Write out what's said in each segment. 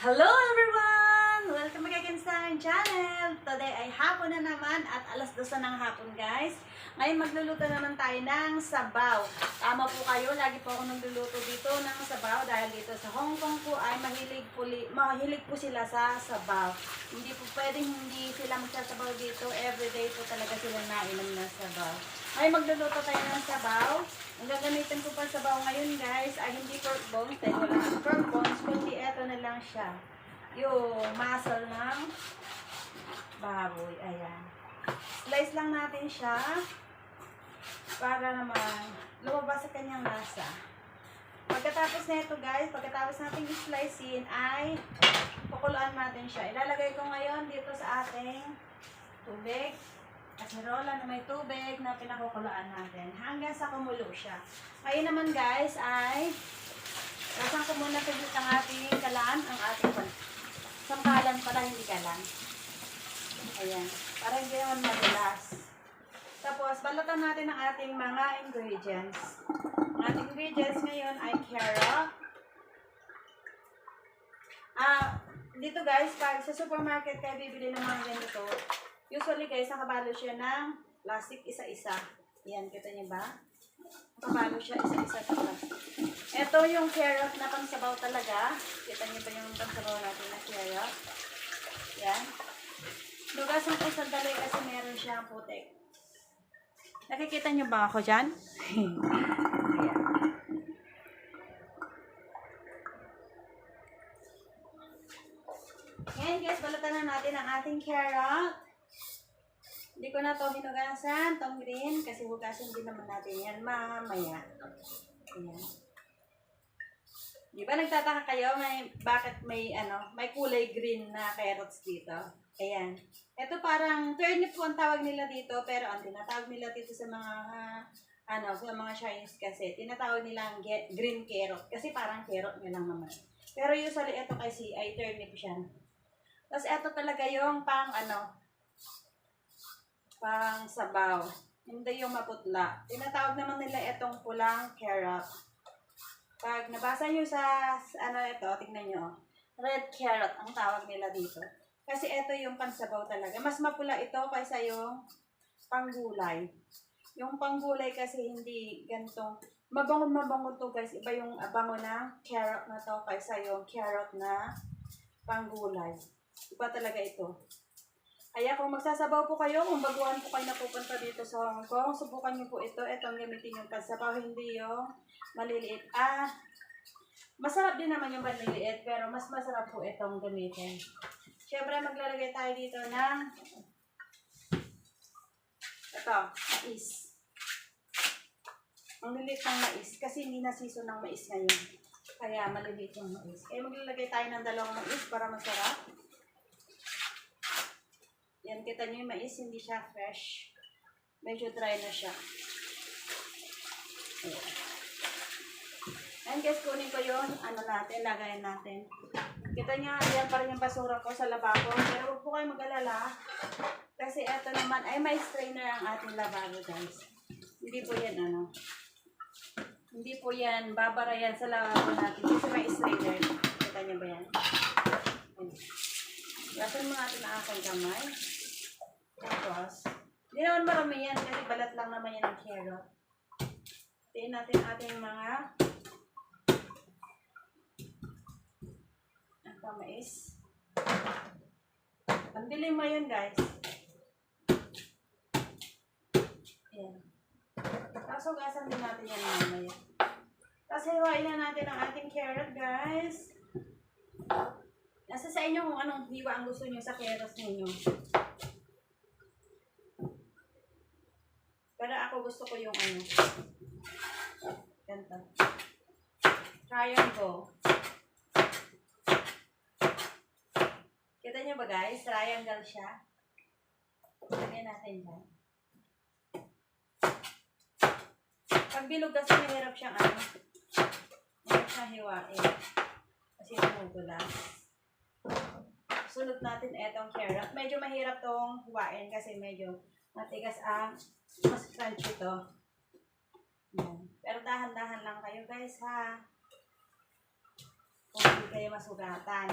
Hello everyone! Welcome again sa channel! Today ay hapon na naman at alas 2 na ng hapon guys. Ngayon magluluto naman tayo ng sabaw. Tama po kayo, lagi po ako nagluluto dito ng sabaw dahil dito sa Hong Kong po ay mahilig po, li- mahilig po sila sa sabaw. Hindi po pwedeng hindi sila magsasabaw dito. Everyday po talaga sila nainom ng sabaw. Ngayon magluluto tayo ng sabaw. Ang gagamitin ko pa sa sabaw ngayon guys ay hindi pork bones dahil pork bones kundi eto na lang siya. Yung muscle ng baboy. Ayan. Slice lang natin siya para naman lumabas sa kanyang lasa. Pagkatapos nito guys, pagkatapos natin i-slicein ay kukuluan natin siya. Ilalagay ko ngayon dito sa ating tubig. Kaserola na may tubig na pinakukuluan natin hanggang sa kumulo siya. Ngayon naman guys ay lasang ko muna pigit ang ating kalan, ang ating pan. Sampalan pala, hindi kalan. Ayan. Para hindi naman madulas. Tapos, balatan natin ang ating mga ingredients. Ang ating ingredients ngayon ay carrot. Ah, dito guys, pag sa supermarket kayo bibili ng mga ganito, usually guys, nakabalo siya ng plastic isa-isa. Yan, kita niyo ba? Nakabalo siya isa-isa sa plastic. Ito yung carrot na pangsabaw talaga. Kita niyo ba yung pangsabaw natin na carrot? Yan. Lugasan ko sandali kasi meron siyang putik. Nakikita niyo ba ako dyan? Ayan. Ngayon guys, balatan na natin ang ating carrot. Hindi ko na to hinugasan, tong green, kasi hugasan din naman natin yan mamaya. Ayan. Di ba nagtataka kayo may bakit may ano, may kulay green na carrots dito? Ayan. Ito parang turnip po ang tawag nila dito, pero ang tinatawag nila dito sa mga ah, ano, sa mga Chinese kasi, tinatawag nilang ge- green carrot kasi parang carrot nyo lang naman. Pero usually ito kasi ay turnip siya. Tapos ito talaga yung pang ano, pang sabaw. Hindi yung maputla. Tinatawag naman nila itong pulang carrot. Pag nabasa nyo sa, ano ito, tingnan nyo. Red carrot ang tawag nila dito. Kasi ito yung pansabaw talaga. Mas mapula ito kaysa yung panggulay. Yung panggulay kasi hindi ganitong mabango mabango to guys. Iba yung abango ng carrot na to kaysa yung carrot na panggulay. Iba talaga ito. Kaya kung magsasabaw po kayo, kung baguhan po kayo napupunta dito sa Hong Kong, subukan niyo po ito. Itong gamitin yung pansabaw, hindi yung maliliit. Ah, masarap din naman yung maliliit, pero mas masarap po itong gamitin. Siyempre, maglalagay tayo dito ng ito, mais. Ang liliit ng mais, kasi hindi na season ng mais ngayon. Kaya maliliit yung mais. Eh, maglalagay tayo ng dalawang mais para masarap. Yan, kita nyo yung mais, hindi siya fresh. Medyo dry na siya. Ayan. Ayan guys, kunin ko yung ano natin, lagayan natin. Kita nyo, yan pa rin yung basura ko sa lababo. Pero huwag po kayo mag-alala. Kasi eto naman, ay may strainer ang ating lababo guys. Hindi po yan ano. Hindi po yan, babara yan sa lababo natin. Kasi may strainer. Kita nyo ba yan? Ayan. Gasan mo natin ang aking kamay. Tapos, hindi naman marami yan kasi balat lang naman yan ng carrot. Tiin natin ating mga ang kamais. Ang dilim mo yun, guys. Ayan. Tapos, hugasan din natin yan mamaya. Tapos, hiwain na natin ang ating carrot, guys. Nasa sa inyo kung anong hiwa ang gusto nyo sa carrots ninyo. Pero ako gusto ko yung ano. Ganito. Triangle. Kita nyo ba guys? Triangle siya. Lagyan natin dyan. Pag bilog kasi mahirap siyang ano. Mahirap siyang hiwain. Kasi tumutulas. Sunod natin etong carrot. Medyo mahirap tong huwain kasi medyo matigas ang mas crunchy to. Pero dahan-dahan lang kayo guys ha. Kung hindi kayo masugatan.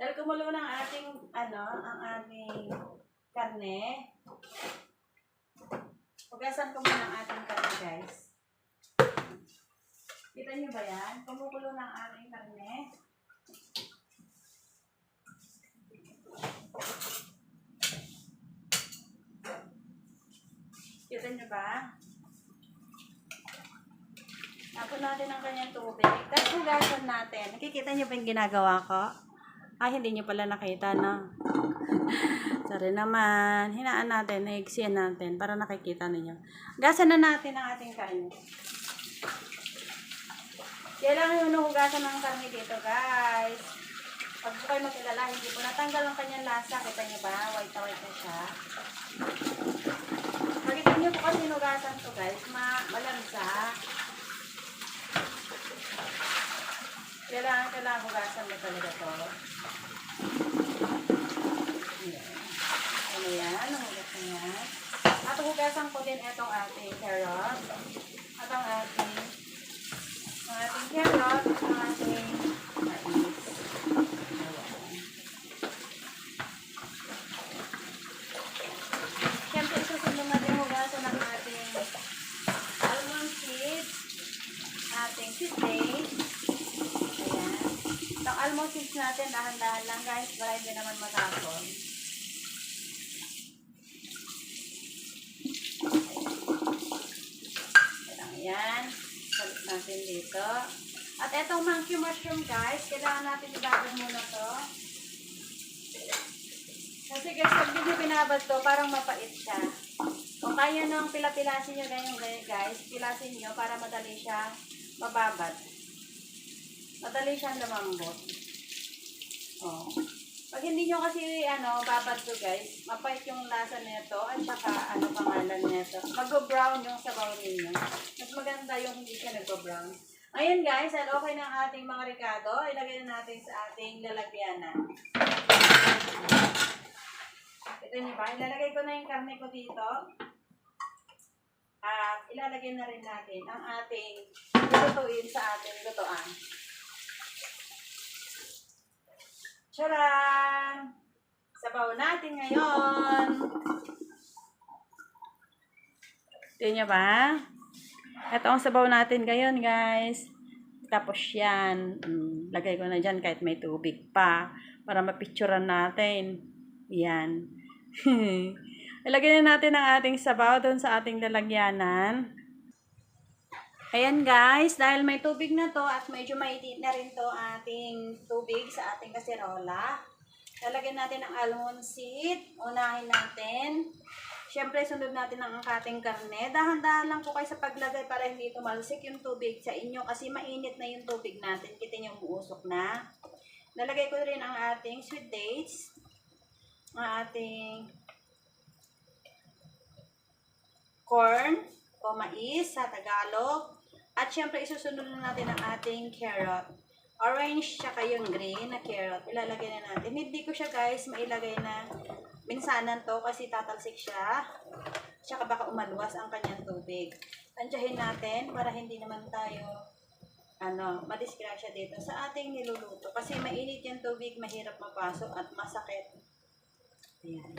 Dahil kumulo ng ating, ano, ang ating karne, Hugasan ko muna ang ating karne, guys. Kita niyo ba yan? Kumukulo ng ating karne. Kita niyo ba? Tapon natin ang kanyang tubig. Tapos hugasan natin. Nakikita niyo ba yung ginagawa ko? Ah, hindi niyo pala nakita, no? Sorry naman. Hinaan natin, naiksiyan natin para nakikita ninyo. Gasan na natin ang ating karne. Kailangan yung hugasan ng karne dito, guys. Pag po kayo magkilala, hindi po natanggal ang kanyang lasa. Kita niyo ba? White na siya. Makita niyo po kasi hugasan to, guys. Ma malansa. Kailangan, kailangan hugasan mo talaga to. Ayan. Ano yan? Ang hugas na yan. At hugasan ko din itong ating carrot. At ang ating ang ating carrot, ang ating mais. Siyempre, susunod natin hugasan ng ating almond seeds, ating. Itong almond seeds natin, dahan-dahan lang guys, para hindi naman matapon. Ayan. Salit natin dito. At etong monkey mushroom guys, kailangan natin ibabad muna to. Kasi guys, pag di nyo binabad to, parang mapait siya. Kung kaya nang pila-pilasin nyo ganyan guys, pilasin nyo para madali siyang mababad. Madali siyang lumambot. Oh. Pag hindi nyo kasi ano, babad to guys, mapait yung lasa nito at saka ano pangalan nito. Mag-brown yung sabaw ninyo. Mas maganda yung hindi siya nag-brown. Ayun guys, at okay na ating mga ricado. Ilagay na natin sa ating lalagyanan. Ito niyo ba? Ilalagay ko na yung karne ko dito. At ilalagay na rin natin ang ating lutuin sa ating lutuan. Charan! Sabaw natin ngayon. Ito niyo ba? Ito ang sabaw natin ngayon, guys. Tapos yan. Mm, lagay ko na dyan kahit may tubig pa. Para mapicturean natin. Yan. Ilagay na natin ang ating sabaw doon sa ating lalagyanan. Ayan guys, dahil may tubig na to at medyo maitit na rin to ating tubig sa ating kaserola. Lalagyan natin ang almond seed. Unahin natin. Siyempre, sunod natin ang ating karne. Dahan-dahan lang po kayo sa paglagay para hindi tumalsik yung tubig sa inyo kasi mainit na yung tubig natin. Kita niyo umuusok na. Lalagay ko rin ang ating sweet dates. Ang ating corn o mais sa Tagalog. At syempre, isusunod na natin ang ating carrot. Orange, tsaka yung green na carrot. Ilalagay na natin. Hindi ko siya guys mailagay na minsanan to kasi tatalsik siya. Tsaka baka umaluwas ang kanyang tubig. Tansyahin natin para hindi naman tayo ano, madisgrasya dito sa ating niluluto. Kasi mainit yung tubig, mahirap mapasok at masakit. Ayan.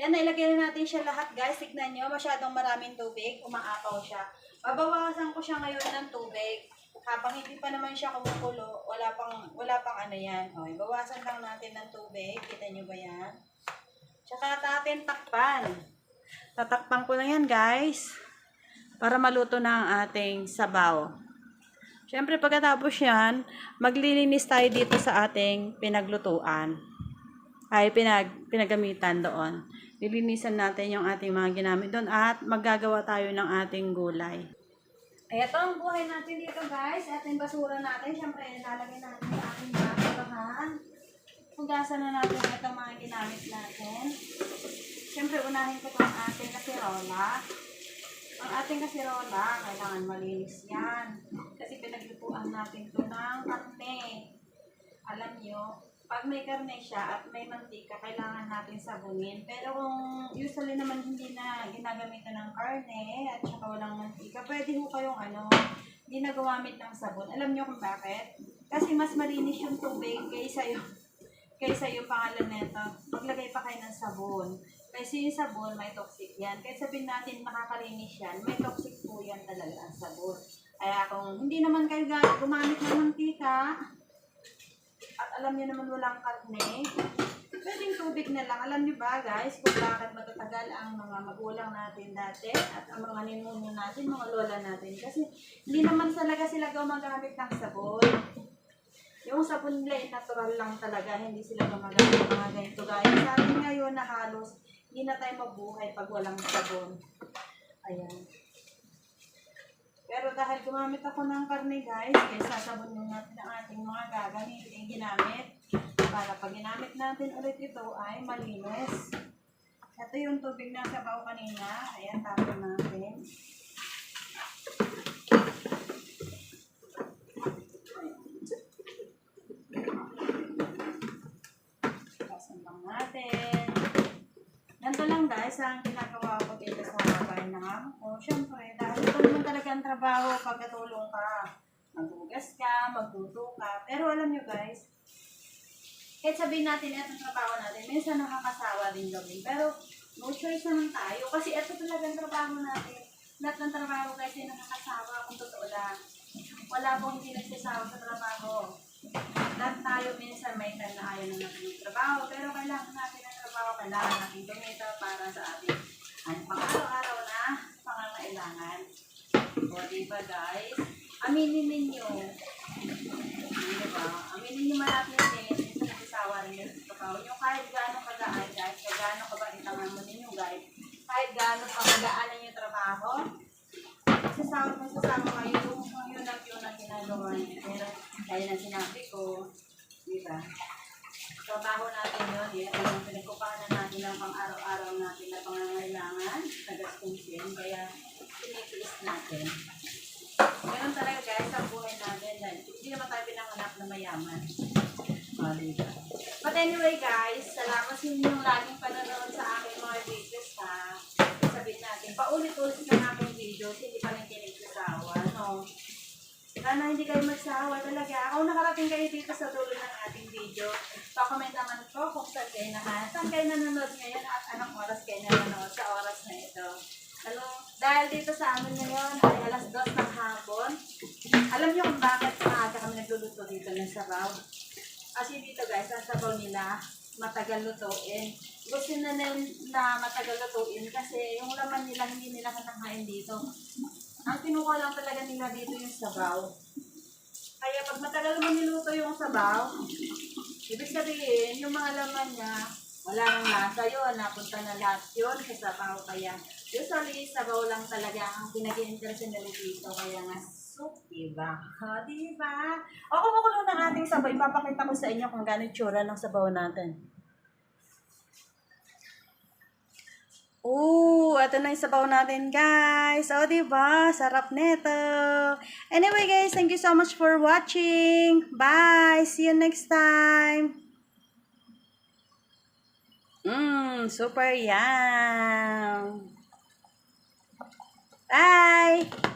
Yan, nailagay na natin siya lahat, guys. Tignan nyo, masyadong maraming tubig. Umaakaw siya. Babawasan ko siya ngayon ng tubig. Habang hindi pa naman siya kumukulo, wala pang, wala pang ano yan. Okay, bawasan lang natin ng tubig. Kita nyo ba yan? Tsaka natin takpan. Tatakpan ko na yan, guys. Para maluto na ang ating sabaw. Siyempre, pagkatapos yan, maglilinis tayo dito sa ating pinaglutuan ay pinag, pinagamitan doon. Lilinisan natin yung ating mga ginamit doon at maggagawa tayo ng ating gulay. Ay, ito ang buhay natin dito guys. Ating basura natin. Siyempre, lalagay natin yung ating basurahan. Hugasan na natin itong mga ginamit natin. Siyempre, unahin ko itong ating kasirola. Ang ating kasirola, kailangan malinis yan. Kasi pinaglutuan natin ito ng karne. Alam nyo, pag may karne siya at may mantika, kailangan natin sabunin. Pero kung usually naman hindi na ginagamitan ng karne at saka walang mantika, pwede ho kayong ano, hindi na gumamit ng sabon. Alam nyo kung bakit? Kasi mas malinis yung tubig kaysa yung kaysa yung pangalan nito, maglagay pa kayo ng sabon. Kasi yung sabon, may toxic yan. Kahit sabihin natin makakalinis yan, may toxic po yan talaga ang sabon. Kaya kung hindi naman kayo gumamit ng mantika, at alam niyo naman walang karne, pwedeng tubig na lang. Alam niyo ba guys, kung bakit matatagal ang mga magulang natin dati at ang mga ninuno natin, mga lola natin. Kasi hindi naman talaga sila gumagamit ng sabon. Yung sabon nila, natural lang talaga. Hindi sila gumagamit ng mga ganito. Gaya sa atin ngayon na halos hindi na tayo mabuhay pag walang sabon. Ayan. Pero dahil gumamit ako ng karne guys, kaya sasabon yung natin ang ating mga gagamitin ginamit para pag ginamit natin ulit ito ay malinis. Ito yung tubig na sabaw kanina. Ayan, tapon natin. Tapasan lang natin. Guys, ang ginagawa ko dito sa bahay ng amo ko. Siyempre, dahil ito naman talaga ang trabaho pagkatulong ka. Maghugas ka, magluto ka. Pero alam nyo guys, kahit sabihin natin itong trabaho natin, minsan nakakasawa din gawin. Pero no choice naman tayo. Kasi ito talaga ang trabaho natin. Lahat ng trabaho guys ay nakakasawa kung totoo lang. Wala pong hindi nagsasawa sa trabaho. Lahat tayo minsan may time na ayaw na trabaho. Pero kailangan natin ang trabaho. Kailangan natin gumita para sa ating ano, pang araw-araw na pangangailangan. O, diba guys? Aminin ninyo. Diba? Aminin nyo man natin din. Minsan nagsasawa rin yung trabaho. Yung kahit gaano kagaan guys, kahit gaano ka ba itangan mo ninyo guys, kahit gaano pa magaanan yung trabaho, sasama sasama kayo yung yun at yun ang ginagawa. Pero kaya na sinabi ko, di ba? Trabaho natin yun. Ito yung pinagkupanan natin ng pang araw-araw natin na pangangailangan sa gastusin. Kaya tinitiis natin. Ganun talaga guys ang buhay natin. Dahil Hindi naman tayo pinanganak na mayaman. O, diba? But anyway guys, salamat sa inyong laging panonood sa aking mga videos ha. Sabihin natin, paulit-ulit ng aking videos, hindi pa rin kayo nagsasawa, no? Sana hindi kayo magsawa talaga. Ako nakarating kayo dito sa dulo ng ating video. Pa-comment naman po kung saan kayo na saan kayo nanonood ngayon at anong oras kayo nanonood sa oras na ito. Ano, dahil dito sa amin ngayon ay alas 2 ng hapon. Alam niyo kung bakit maaga kami nagluluto dito ng sabaw? Kasi dito guys, ang sabaw nila matagal lutuin. Gusto na nila na matagal lutuin kasi yung laman nila hindi nila kanakain dito. Ang kinuha lang talaga nila dito yung sabaw. Kaya pag matagal mo niluto yung sabaw, ibig sabihin, yung mga laman niya, wala nang lasa yun, napunta na lahat yun sa sabaw. Kaya usually, sabaw lang talaga ang pinag-i-interest nila dito. Kaya nga, soup, diba? Ha, diba? O, kumukulo ng ating sabaw. Ipapakita ko sa inyo kung gano'ng tsura ng sabaw natin. Oo, ito na yung sabaw natin, guys. O, diba? Sarap nito. Anyway, guys, thank you so much for watching. Bye! See you next time. Mmm, super yum. Bye!